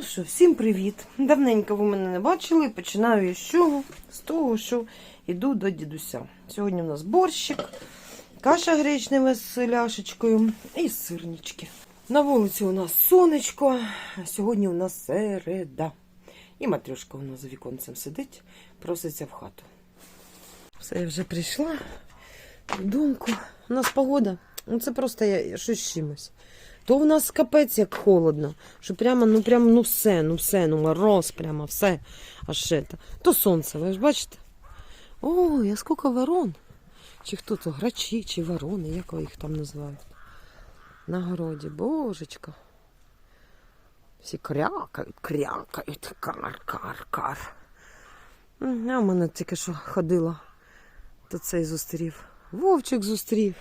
Ну що, всім привіт! Давненько ви мене не бачили. Починаю я з чого? З того, що йду до дідуся. Сьогодні у нас борщик, каша гречнева з ляшечкою і сирнички. На вулиці у нас сонечко, а сьогодні у нас середа. І матрюшка у нас за віконцем сидить, проситься в хату. Все, я вже прийшла додому. У нас погода. Ну це просто я щось чимось. То в нас капець як холодно, що прямо, ну прямо, ну все, ну все, ну мороз, прямо все. Аж це. То сонце, ви ж бачите? О, я скільки ворон. Чи хто то, грачі, чи ворони, як їх там називають. На городі, божечка. Всі крякають, крякають, кар, кар, кар. А в мене тільки що ходила, то цей зустрів. Вовчик зустрів.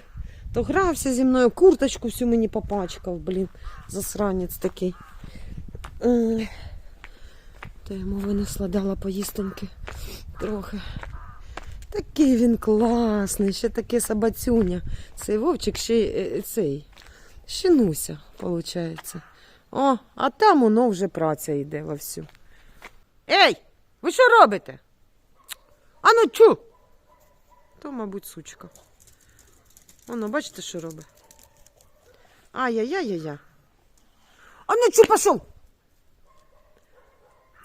То грався зі мною, курточку всю мені попачкав, блін, засранець такий. Ой. То йому винесла, дала поїстоньки трохи. Такий він класний, ще таке собацюня. Цей вовчик ще е, цей. Щенуся, виходить. О, а там воно вже праця йде вовсю. Ей! Ви що робите? Ану чу! То, мабуть, сучка. Воно, бачите, що робить? Ай-яй-яй-яй. А ну чу пішов?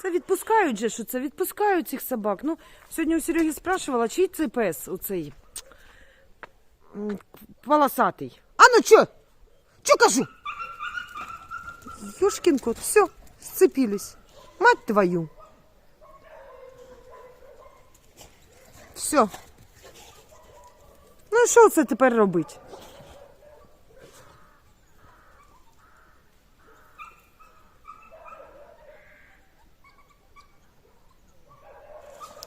Це відпускають же, що це відпускають цих собак. Ну, сьогодні у Сереги спрашувала, чий це пес у цей полосатий. А ну чо? Чо кажу? Ёшкин кот, все, сцепились. Мать твою. Все. Ну що це тепер робить?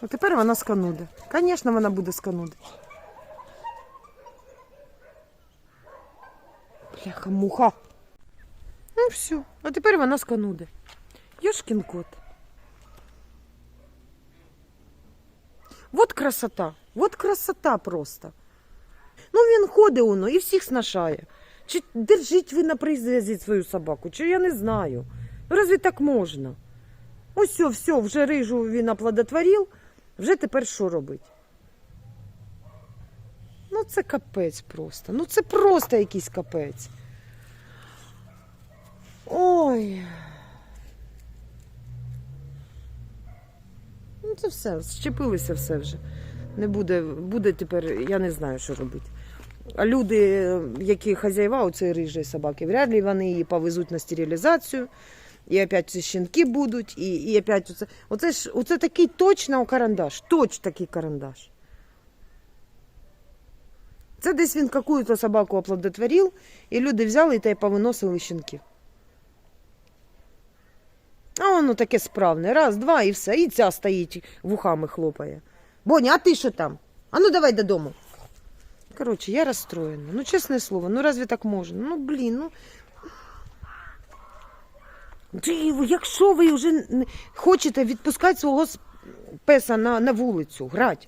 А тепер вона скануде. Звісно, вона буде скануде. Бляха, муха. Ну все. А тепер вона скануде. Йошкін кот. Вот красота. Вот красота просто. Ну він ходить воно і всіх снашає. Чи держіть ви на призв'язі свою собаку, чи я не знаю. Ну разве так можна? Ось все, все, вже рижу він оплодотворив, вже тепер що робить? Ну це капець просто. Ну це просто якийсь капець. Ой. Ну це все, щепилися все вже. Не буде, буде тепер, я не знаю, що робити. А люди, які хазяїва у цієї рижої собаки, вряд ли вони її повезуть на стерилізацію. І опять ці щенки будуть, і, і опять оце. Оце ж оце такий точно карандаш. Точ такий карандаш. Це десь він какую-то собаку оплодотворив, і люди взяли та й повиносили щенків. А воно таке справне. Раз, два і все. І ця стоїть вухами хлопає. Боня, а ти що там? А ну давай додому. Коротше, я розстроєна. Ну, чесне слово, ну разве так можна? Ну, блін, ну. Ти, якщо ви вже хочете відпускати свого песа на, на вулицю, грати,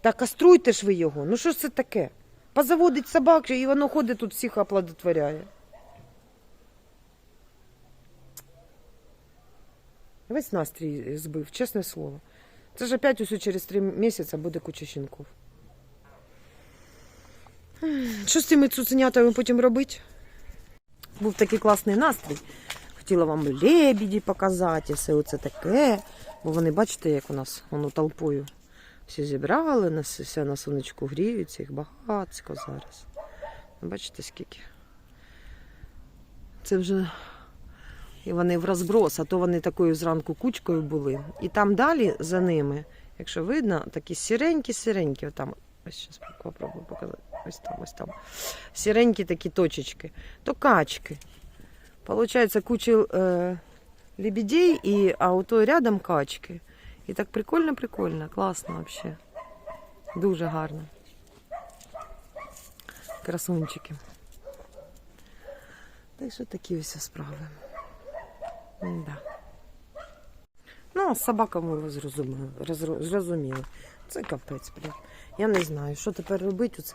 та каструйте ж ви його. Ну що ж це таке? Позаводить собак, і воно ходить тут всіх оплодотворяє. Весь настрій збив, чесне слово. Це ж опять усе через три місяці буде куча щенків. Що з цими цуценятами потім робити? Був такий класний настрій. Хотіла вам лебіді показати, все оце таке. Бо вони, бачите, як у нас воно толпою всі зібрали, все на сонечку гріються, їх багатсько зараз. Бачите, скільки? Це вже і вони в розброс, а то вони такою зранку кучкою були. І там далі за ними, якщо видно, такі сіренькі-сіренькі, там, ось зараз попробую показати. Ось там, ось там. Сіренькі такі точечки. То качки. Получається куча е, лебедей, і, а у той рядом качки. І так прикольно-прикольно, класно взагалі. Дуже гарно. Красунчики. Так що такі ось справи. Да. Ну, а з собаками ви зрозуміли. зрозуміли. Це капець, блін. Я не знаю, що тепер робити. Оце.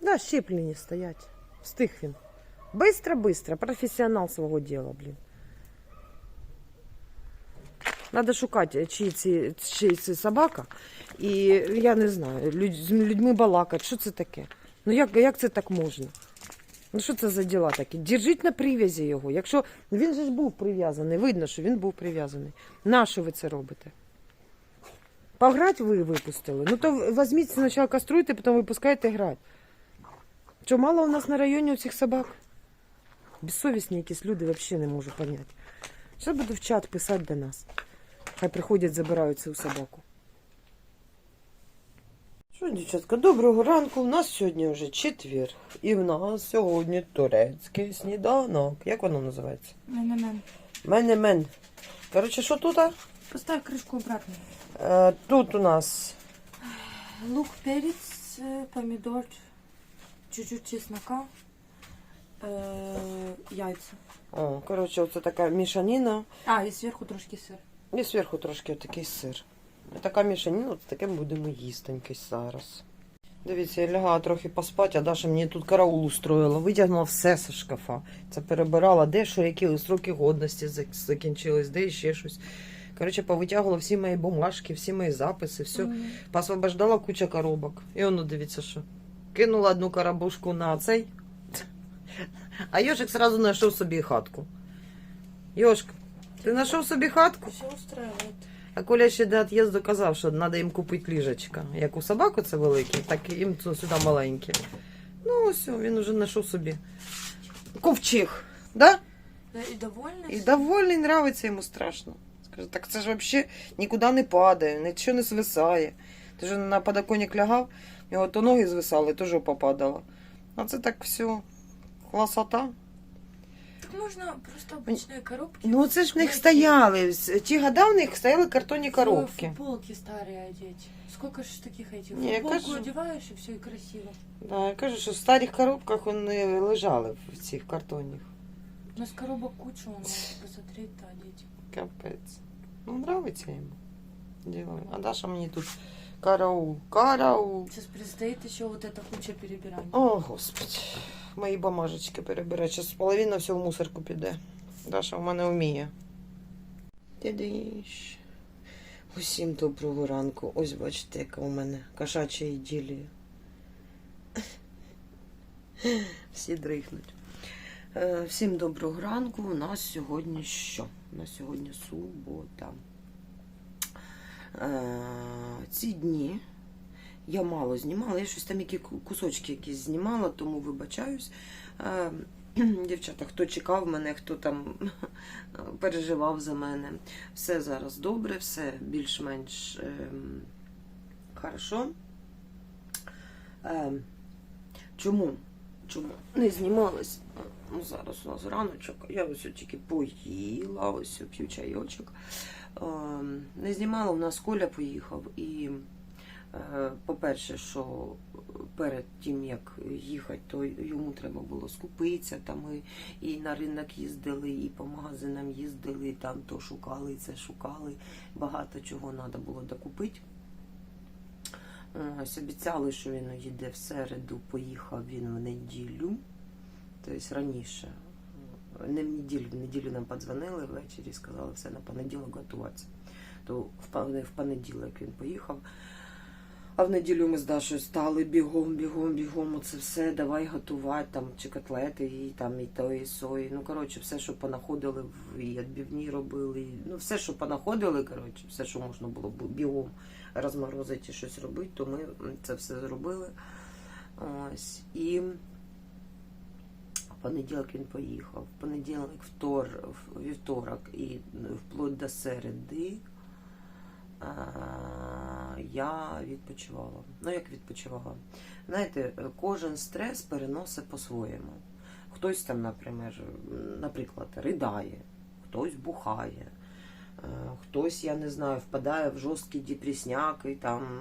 Да, щеплені стоять. Встиг він. Быстро-быстро, професіонал свого діла, блін. Надо шукати, чиї ці, чиї це собака. І я не знаю, людь, з людьми балакати, що це таке? Ну як, як це так можна? Ну що це за діла такі? Держіть на прив'язі його. Якщо він же ж був прив'язаний, видно, що він був прив'язаний. Нащо ви це робите? Пограти ви випустили. Ну то візьміть спочатку каструйте, потім випускайте грати. Що мало у нас на районі цих собак? Безсовісні якісь люди взагалі не можу поняти. Зараз буду в чат писати до нас. Хай приходять, забирають цю собаку. Що, дівчатка, доброго ранку. У нас сьогодні вже четвер. І в нас сьогодні турецький сніданок. Як воно називається? Мен-мен. Мене-мен. Коротше, що тут? а? Поставь крышку обратно. Е, тут у нас Лук, перец, э, помидор, чуть-чуть чеснока, э, яйца. О, коротше, оце така мішаніна. А, и сверху трошки сыр. І зверху трошки такий сир. Така мішаніна, от таке будемо їстеньки зараз. Дивіться, я лягала трохи поспати, а Даша мені тут караул устроїла. Витягнула все з шкафа. Це перебирала, де що, які строки годності закінчились, де ще щось. Коротше, повитягувала всі мої бумажки, всі мої записи, все. М. Посвобождала куча коробок. І воно дивіться, що. Кинула одну коробушку на цей. А Йошик сразу знайшов собі хатку. Йошка, ти знайшов собі хатку? Все устраивает. А Коля ще до від'їзду казав, що треба їм купити ліжечка. Як у собаку це великі, так і їм це сюди маленькі. Ну, ось, він вже знайшов собі. Ковчег. Да? Да, и довольна? І довольний, нравиться йому страшно. Скаже, так це ж взагалі нікуди не падає, нічого не звисає. Ти ж на подоконник лягав, його то ноги звисали, то жопа падала. А це так все. Класота. Так можно просто обычные коробки. Ну це ж в них найти. стояли. з- Ті года в них стояли картонні коробки. Футболки старые одеть. Сколько ж таких этих? Не, я Футболку кажу- одеваешь и все, и красиво. Да, я кажу, що в старих коробках вони лежали в цих картонних. У нас коробок куча, он посмотреть-то одеть. Капець. Ну, нравиться йому. Діло. А Даша мені тут караул, караул. Сейчас предстоит еще вот эта куча перебирания. О, господи. Мої бумажечки перебирати. Зараз половина всього в мусорку піде. Даша в мене вміє. Дядиш. Усім доброго ранку. Ось бачите, яка у мене кошача іділія. Всі дрихнуть. Е, Всім доброго ранку. У нас сьогодні що? У нас сьогодні субота. Е, Ці дні я мало знімала, я щось там які кусочки якісь знімала, тому вибачаюсь. Е, Дівчата, хто чекав мене, хто там переживав за мене. Все зараз добре, все більш-менш ем, хорошо. Ем, чому? Чому не знімалась? Ну, зараз у нас раночок. Я ось тільки поїла, ось п'ю чайочок. Ем, не знімала, у нас Коля поїхав і. Е, По-перше, що перед тим як їхати, то йому треба було скупитися. Там ми і на ринок їздили, і по магазинам їздили, і там то шукали, і це шукали. Багато чого треба було докупити. Ось обіцяли, що він їде в середу, поїхав він в неділю, тобто раніше. Не в неділю, в неділю нам подзвонили ввечері, сказали, все на понеділок готуватися. То в понеділок він поїхав. А в неділю ми з Дашою стали бігом, бігом, бігом. Оце все, давай готувати там чи котлети, і там і то, і сої. Ну коротше, все, що понаходили, і відбивні робили. і, Ну, все, що понаходили, коротше, все, що можна було бігом розморозити і щось робити, то ми це все зробили. Ось. І в понеділок він поїхав. В понеділок, втор, вівторок і вплоть до середи. А, я відпочивала. Ну, як відпочивала? Знаєте, кожен стрес переносить по-своєму. Хтось там, наприклад, ридає, хтось бухає, е, хтось, я не знаю, впадає в жорсткий депресняк і там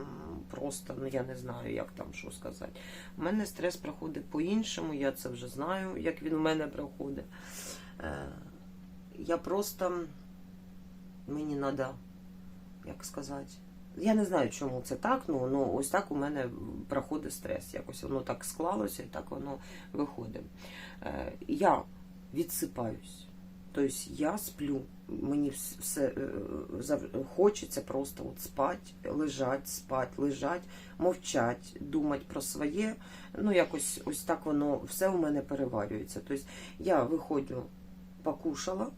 просто, ну я не знаю, як там що сказати. У мене стрес проходить по-іншому, я це вже знаю, як він у мене проходить. Е, Я просто мені треба як сказати, Я не знаю, чому це так, ну, ну ось так у мене проходить стрес. Якось воно так склалося і так воно виходить. Е, я відсипаюсь. Тобто я сплю, мені все е, хочеться просто от спать, лежать, спать, лежать, мовчать, думати про своє. Ну, якось ось так воно все у мене переварюється. Тобто я виходжу, покушала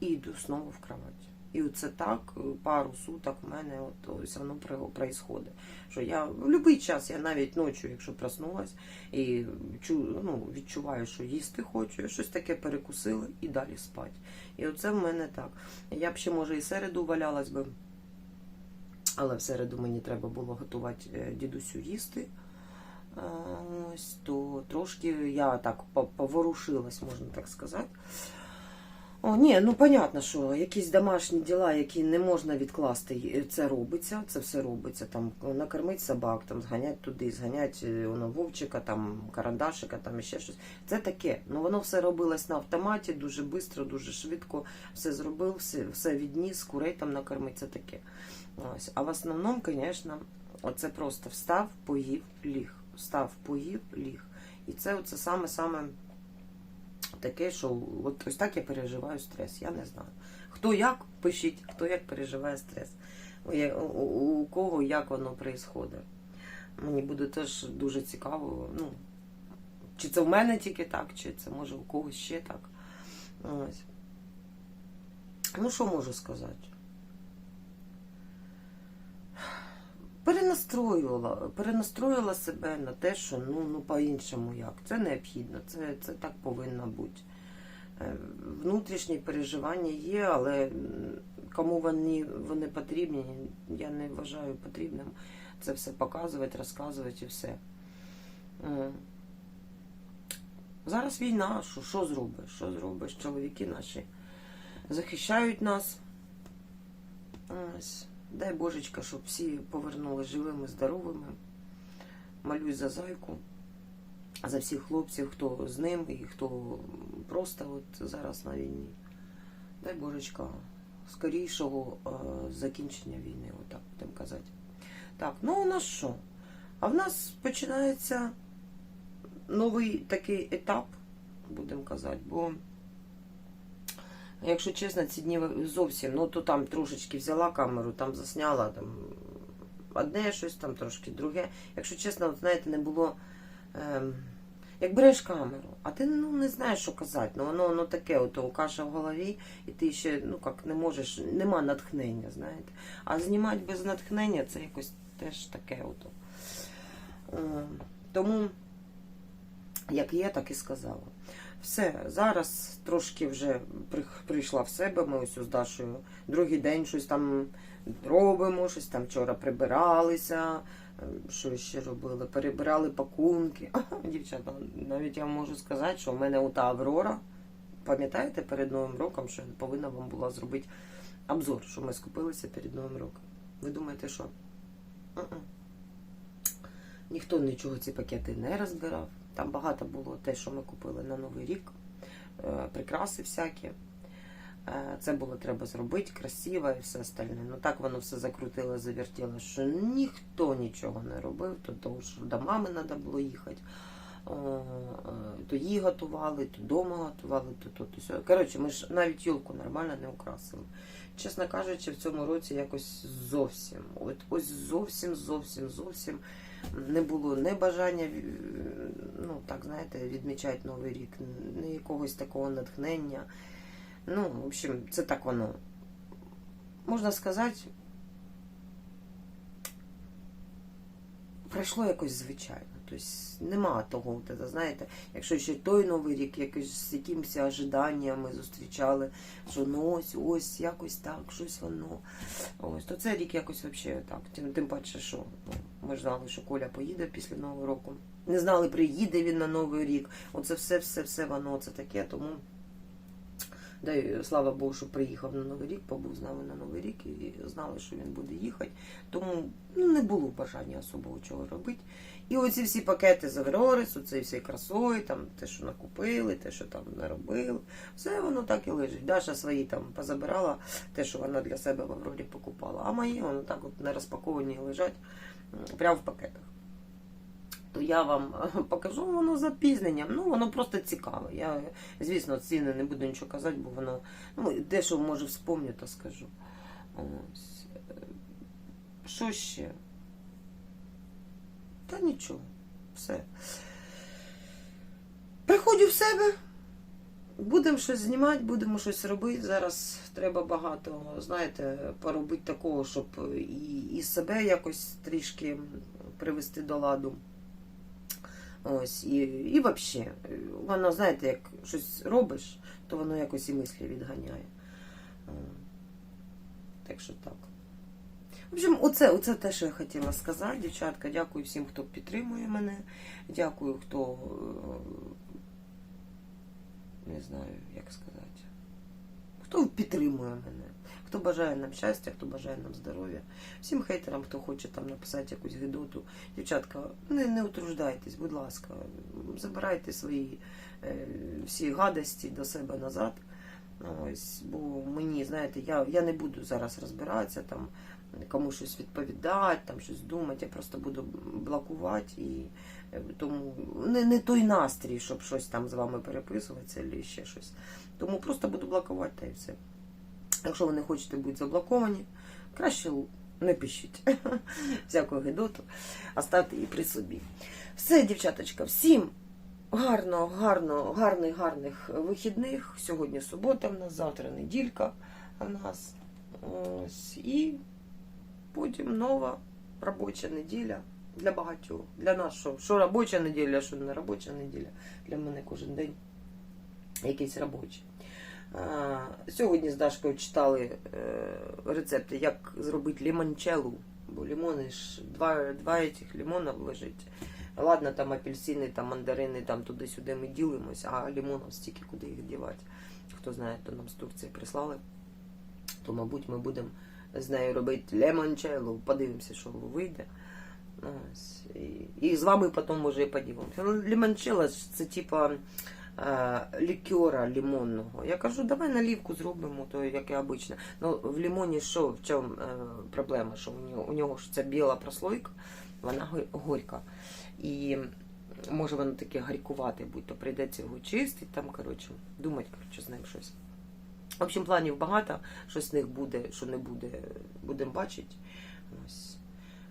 і йду знову в кровать. І оце так е, пару суток в мене от ось воно происходить. Що я в будь-який час, я навіть ночі, якщо проснулась і чу, ну, відчуваю, що їсти хочу, я щось таке перекусила і далі спать. І оце в мене так. Я б ще, може, і середу валялась би, але в середу мені треба було готувати е, дідусю їсти. Е, Ось то трошки я так поворушилась, можна так сказати. О, ні, ну понятно, що якісь домашні діла, які не можна відкласти, це робиться, це все робиться. Там накормити собак, там зганять туди, зганять воно вовчика, там карандашика, там іще щось. Це таке. Ну воно все робилось на автоматі, дуже швидко, дуже швидко. Все зробив, все, все відніс, курей там накормить, це таке. Ось. А в основному, звісно, оце просто встав, поїв, ліг. Встав, поїв, ліг. І це оце саме-саме таке, що от ось так я переживаю стрес. Я не знаю. Хто як пишіть, хто як переживає стрес. У, кого як воно відбувається. Мені буде теж дуже цікаво. Ну, чи це в мене тільки так, чи це може у когось ще так. Ось. Ну, що можу сказати? Перенастроювала, перенастроїла себе на те, що ну, ну по-іншому як. Це необхідно, це, це так повинно бути. Е, Внутрішні переживання є, але кому вони, вони потрібні, я не вважаю потрібним це все показувати, розказувати і все. Зараз війна, що, що зробиш? Що зробиш? Чоловіки наші захищають нас. Ось. Дай Божечка, щоб всі повернулися живими, здоровими. Молюсь за зайку, за всіх хлопців, хто з ним і хто просто от зараз на війні. Дай Божечка, скорішого е, закінчення війни, отак будемо казати. Так, ну у нас що? А в нас починається новий такий етап, будемо казати, бо. Якщо чесно, ці дні зовсім, ну то там трошечки взяла камеру, там засняла там одне щось, там трошки друге. Якщо чесно, от, знаєте, не було. Ем, як береш камеру, а ти ну, не знаєш, що казати. Ну воно, воно таке, ото каша в голові, і ти ще ну як не можеш, нема натхнення, знаєте. А знімати без натхнення це якось теж таке. Ото. Ем, тому, як є, так і сказала. Все, зараз трошки вже прийшла в себе. Ми ось з Дашою другий день щось там робимо, щось там вчора прибиралися. е, Що ще робили? Перебирали пакунки. Дівчата, навіть я можу сказати, що в мене ота Аврора. Пам'ятаєте перед Новим роком, що я повинна вам була зробити обзор, що ми скупилися перед Новим роком. Ви думаєте, що? Ніхто нічого ці пакети не розбирав. Там багато було те, що ми купили на Новий рік, е, прикраси всякі. Е, Це було треба зробити, красиво і все остальне. Ну так воно все закрутило, завертіло, що ніхто нічого не робив, то що до мами треба було їхати. Е, То її готували, то вдома готували, то то, то сьо. Коротше, ми ж навіть юлку нормально не украсили. Чесно кажучи, в цьому році якось зовсім, от ось зовсім, зовсім, зовсім не було не бажання, е, ну так знаєте, відмічати Новий рік, ні якогось такого натхнення. Ну, в общем, це так воно. Можна сказати, пройшло якось звичайно. Тобто нема того, знаєте, якщо ще той Новий рік якось з якимись ожиданнями зустрічали, що ну ось, ось, якось так, щось воно. Ось, то цей рік якось взагалі так. Тим, тим паче, що ну, ми знали, що Коля поїде після Нового року. Не знали, приїде він на Новий рік. Оце все, все, все воно це таке, тому Да й слава Богу, що приїхав на Новий рік, побув з нами на Новий рік і знали, що він буде їхати. Тому ну, не було бажання особого чого робити. І оці всі пакети з Аврорису, це всі красою, там те, що накупили, те, що там наробили, все воно так і лежить. Даша свої там позабирала, те, що вона для себе в Аврорі покупала. А мої воно так от не розпаковані лежать прямо в пакетах. То я вам покажу воно запізненням. Ну, воно просто цікаве. Я, звісно, ціни не буду нічого казати, бо воно, ну, те, що може вспомню, то скажу. Е, Що ще? Та нічого. Все. Приходжу в себе. Будемо щось знімати, будемо щось робити. Зараз треба багато, знаєте, поробити такого, щоб і, і себе якось трішки привести до ладу. Ось, і, і взагалі, воно, знаєте, як щось робиш, то воно якось і мислі відганяє. Так що так. В общем, оце, оце те, що я хотіла сказати. Дівчатка, дякую всім, хто підтримує мене. Дякую, хто е, не знаю, як сказати. Хто підтримує мене, хто бажає нам щастя, хто бажає нам здоров'я. Всім хейтерам, хто хоче там написати якусь гидоту. Дівчатка, не, не утруждайтесь, будь ласка, забирайте свої е, всі гадості до себе назад. Ось, бо мені, знаєте, я, я не буду зараз розбиратися, там, кому щось відповідати, там щось думати, я просто буду блокувати і е, тому не, не той настрій, щоб щось там з вами переписуватися або ще щось. Тому просто буду блокувати та і все. Якщо ви не хочете бути заблоковані, краще не пишіть всяку гидоту, оставте її при собі. Все, дівчаточка, всім гарно, гарно, гарних, гарних вихідних. Сьогодні субота в нас, завтра неділька в нас. Ось, і потім нова робоча неділя для багатьох. Для нас що? Що робоча неділя, що не робоча неділя. Для мене кожен день якийсь робочий. Сьогодні з Дашкою читали е, рецепти, як зробити лімончеллу. Бо лимони ж два, два цих лимонів лежить. Ладно, там апельсини, там мандарини, там туди-сюди ми ділимося, а лимонів стільки куди їх дівати. Хто знає, то нам з Турції прислали. То, мабуть, ми будемо з нею робити лемончеллу. Подивимося, що вийде. Ось. І, з вами потім може і подивимося. Ну, Лімончелло це типа е, лікера лимонного. Я кажу, давай наливку зробимо, то як і обично. Ну, в лимоні що, в чому е, проблема? Що у нього, у нього ж ця біла прослойка, вона горька. І може воно таке гарькувати будь, то прийдеться його чистити, там, коротше, думати, коротше, з ним щось. В общем, планів багато, що з них буде, що не буде, будемо бачити. Ось.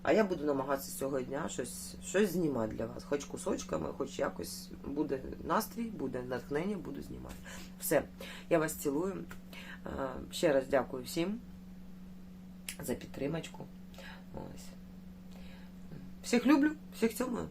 А я буду намагатися цього дня щось, щось знімати для вас. Хоч кусочками, хоч якось буде настрій, буде натхнення, буду знімати. Все, я вас цілую. Е, Ще раз дякую всім за підтримочку. Ось. Всіх люблю, всіх цілую.